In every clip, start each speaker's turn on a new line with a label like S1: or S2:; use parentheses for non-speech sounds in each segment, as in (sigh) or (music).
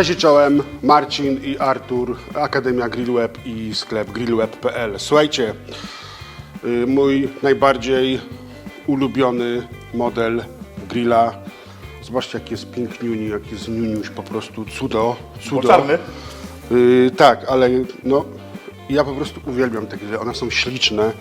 S1: Cześć czołem, Marcin i Artur, Akademia Grillweb i sklep grillweb.pl. Słuchajcie, y, mój najbardziej ulubiony model grilla. Zobaczcie, jaki jest piękniuni, jaki jest niuniuś, po prostu cudo, cudo.
S2: czarny?
S1: Y, tak, ale no, ja po prostu uwielbiam te grille, one są śliczne.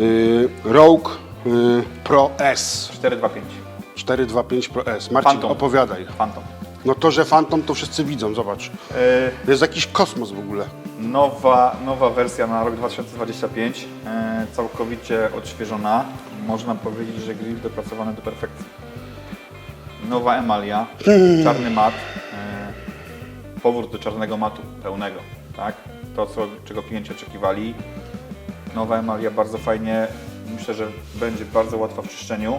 S1: Y, Rogue y, Pro S,
S2: 425.
S1: 425 Pro S. Marcin,
S2: Phantom.
S1: opowiadaj.
S2: Phantom.
S1: No to, że Phantom to wszyscy widzą, zobacz.
S2: E,
S1: To jest jakiś kosmos w ogóle.
S2: nowa, nowa wersja na rok 2025, e, całkowicie odświeżona. Można powiedzieć, że grill dopracowany do perfekcji. Nowa emalia, czarny mat, e, powrót do czarnego matu, pełnego, tak? To, co, czego klienci oczekiwali. Nowa emalia bardzo fajnie, myślę, że będzie bardzo łatwa w czyszczeniu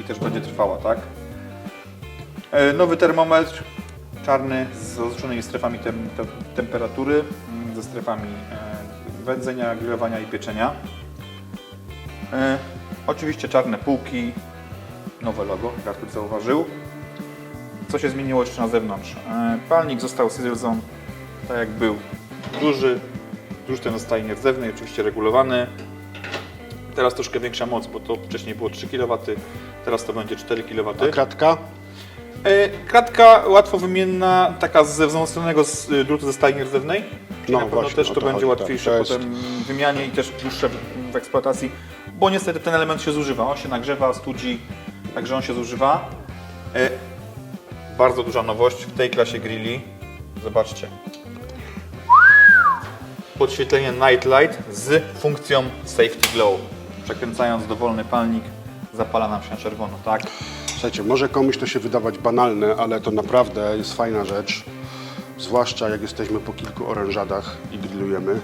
S2: i też będzie trwała, tak? E, Nowy termometr czarny z oznaczonymi strefami tem, te, temperatury, mm, ze strefami e, wędzenia, grillowania i pieczenia. E, oczywiście czarne półki, nowe logo, jak zauważył. Co się zmieniło jeszcze na zewnątrz? Palnik został Sizzlezone tak jak był. Duży, duży ten stajnier zewnętrzny, oczywiście regulowany. Teraz troszkę większa moc, bo to wcześniej było 3 kW, teraz to będzie 4 kW.
S1: A kratka?
S2: E, Kratka łatwo wymienna, taka ze wzmocnionego z y, drutu ze stajni rdzewnej. Czyli
S1: No
S2: na pewno
S1: właśnie,
S2: też to
S1: to
S2: będzie
S1: chodzi, tak.
S2: łatwiejsze
S1: jest-
S2: potem w wymianie i też dłuższe w, w eksploatacji, bo niestety ten element się zużywa. On się nagrzewa, studzi, także on się zużywa. E, Bardzo duża nowość w tej klasie grilli. Zobaczcie. Podświetlenie Night Light z funkcją Safety Glow. Przekręcając dowolny palnik, zapala nam się na czerwono, tak?
S1: Słuchajcie, może komuś to się wydawać banalne, ale to naprawdę jest fajna rzecz. Zwłaszcza jak jesteśmy po kilku orężadach i grillujemy.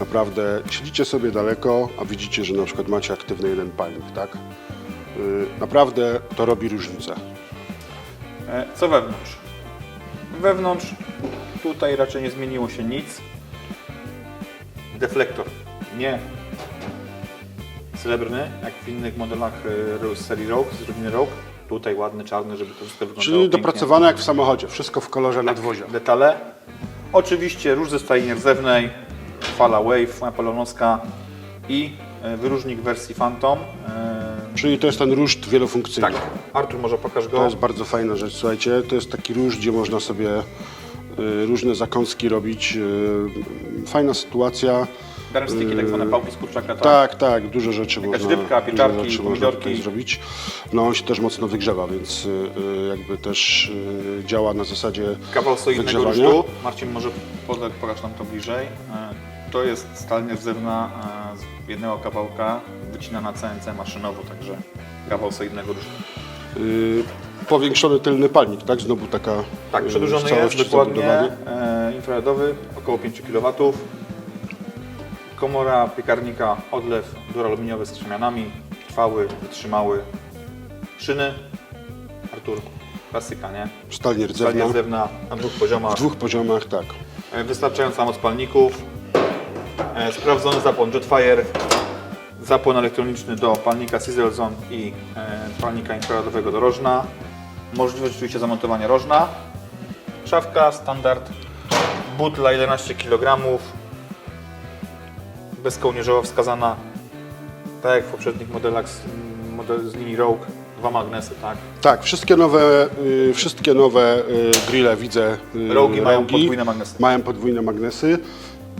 S1: Naprawdę siedzicie sobie daleko, a widzicie, że na przykład macie aktywny jeden palnik, tak? Yy, Naprawdę to robi różnicę.
S2: E, Co wewnątrz? Wewnątrz tutaj raczej nie zmieniło się nic. Deflektor nie srebrny, jak w innych modelach z serii Rogue, z rodziny Rogue. Tutaj ładny, czarny, żeby to wszystko wyglądało
S1: Czyli
S2: pięknie.
S1: dopracowane jak w samochodzie, wszystko w kolorze nadwozia.
S2: Detale. Oczywiście róż ze stajni rdzewnej, fala Wave, moja polonowska i e, wyróżnik wersji Phantom. E,
S1: Czyli to jest ten ruszt wielofunkcyjny.
S2: Tak, Artur może pokaż go.
S1: To jest bardzo fajna rzecz, słuchajcie. To jest taki róż, gdzie można sobie y, różne zakąski robić. Y, fajna sytuacja.
S2: Darmsticki, tak zwane pałki z kurczaka. Tak.
S1: Tak, tak, dużo rzeczy
S2: Jakaś
S1: można,
S2: rybka,
S1: dużo
S2: pieczarki,
S1: rzeczy można
S2: pomidorki.
S1: tutaj zrobić. No on się też mocno wygrzewa, więc y, y, jakby też y, działa na zasadzie
S2: Kawał solidnego
S1: wygrzewania.
S2: rusztu. Marcin może podać, pokaż nam to bliżej. E, To jest stal nierdzewna e, z jednego kawałka, wycinana CNC maszynowo, także kawał solidnego rusztu.
S1: Y, powiększony tylny palnik, tak? Znowu taka
S2: Tak,
S1: y,
S2: przedłużony jest
S1: całości
S2: dokładnie,
S1: zabudowany.
S2: e, infraredowy, około 5 kW. Komora piekarnika, odlew duraluminiowy z krzemianami, trwały, wytrzymały. Szyny, Artur, klasyka, nie?
S1: Stal
S2: Stal
S1: nierdzewna.
S2: nierdzewna na dwóch poziomach.
S1: W dwóch poziomach, tak.
S2: E, Wystarczająca moc palników, e, sprawdzony zapłon Jetfire, zapłon elektroniczny do palnika Sizzlezone i e, palnika infraredowego do rożna, możliwość oczywiście zamontowania rożna, szafka standard, butla 11 kg, bezkołnierzowo wskazana, tak jak w poprzednich modelach z, model z linii Rogue, dwa magnesy, tak?
S1: Tak, wszystkie nowe, y, wszystkie nowe y, grille widzę. Y,
S2: Rogi mają podwójne magnesy.
S1: Mają podwójne magnesy.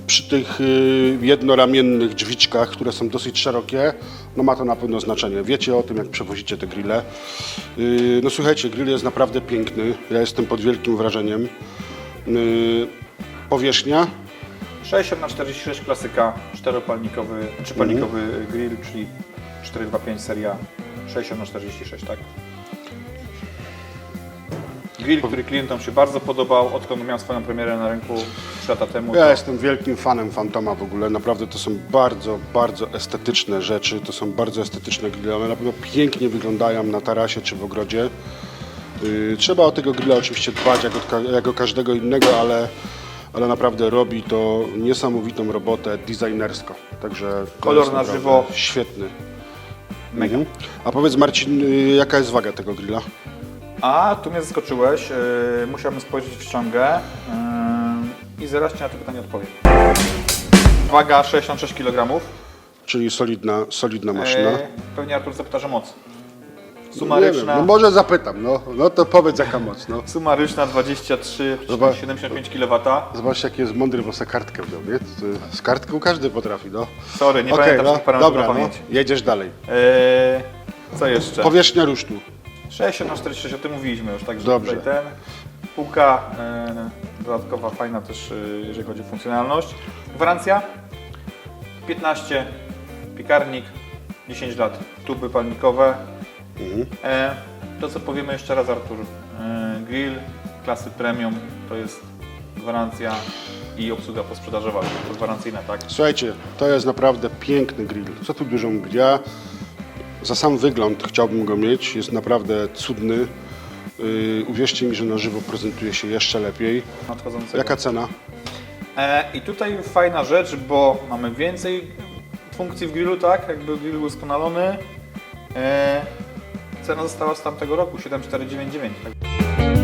S1: Przy tych y, jednoramiennych drzwiczkach, które są dosyć szerokie, no ma to na pewno znaczenie. Wiecie o tym, jak przewozicie te grille. Y, no słuchajcie, grill jest naprawdę piękny. Ja jestem pod wielkim wrażeniem. Y, powierzchnia
S2: 60 na 46 klasyka, czteropalnikowy, trzypalnikowy grill, czyli 425 seria 60 na 46, tak? Grill, który klientom się bardzo podobał, odkąd miał swoją premierę na rynku 3 lata temu.
S1: Ja
S2: to
S1: jestem wielkim fanem Fantoma w ogóle. Naprawdę to są bardzo, bardzo estetyczne rzeczy. To są bardzo estetyczne grille. One na pewno pięknie wyglądają na tarasie czy w ogrodzie. Yy, trzeba o tego grilla oczywiście dbać jak, od, ka- jak o każdego innego, ale, ale naprawdę robi to niesamowitą robotę designersko. Także to
S2: Kolor
S1: jest
S2: na
S1: naprawdę
S2: żywo.
S1: Świetny.
S2: Mega.
S1: Mhm. A powiedz Marcin, yy, jaka jest waga tego grilla?
S2: A tu mnie zaskoczyłeś, yy, musiałbym spojrzeć w ściągę yy, i zaraz Ci na to pytanie odpowiem. Waga 66 kg.
S1: Czyli solidna, solidna maszyna.
S2: Yy, pewnie Artur zapyta, że moc.
S1: Nie wiem,
S2: Sumaryczna,
S1: no może zapytam, no, no to powiedz jaka moc, no. (laughs)
S2: sumaryczna 23,75
S1: Zobacz.
S2: kW.
S1: Zobacz jaki jest mądry, bo se kartkę wziął, nie? To- Z kartką każdy potrafi, no.
S2: Sorry, nie
S1: Okej,
S2: pamiętam
S1: no,
S2: tych parametrów
S1: dobra,
S2: na
S1: no,
S2: pamięć.
S1: jedziesz dalej.
S2: Yy, co jeszcze?
S1: Powierzchnia rusztu.
S2: 60 na 46, o tym mówiliśmy już, także
S1: Dobrze.
S2: tutaj ten. Półka yy, dodatkowa, fajna też, yy, jeżeli chodzi o funkcjonalność. Gwarancja 15, piekarnik 10 lat, tuby palnikowe.
S1: Mhm.
S2: E, to co powiemy jeszcze raz Artur, e, grill klasy premium to jest gwarancja i obsługa posprzedażowa, to gwarancyjna, tak?
S1: Słuchajcie, to jest naprawdę piękny grill. Co tu dużo mówić? Ja za sam wygląd chciałbym go mieć. Jest naprawdę cudny. Yy, uwierzcie mi, że na żywo prezentuje się jeszcze lepiej.
S2: Nadchodzącego.
S1: Jaka cena?
S2: E, I tutaj fajna rzecz, bo mamy więcej funkcji w grillu, tak? Jakby grill udoskonalony. E, cena została z tamtego roku, 7499. Tak?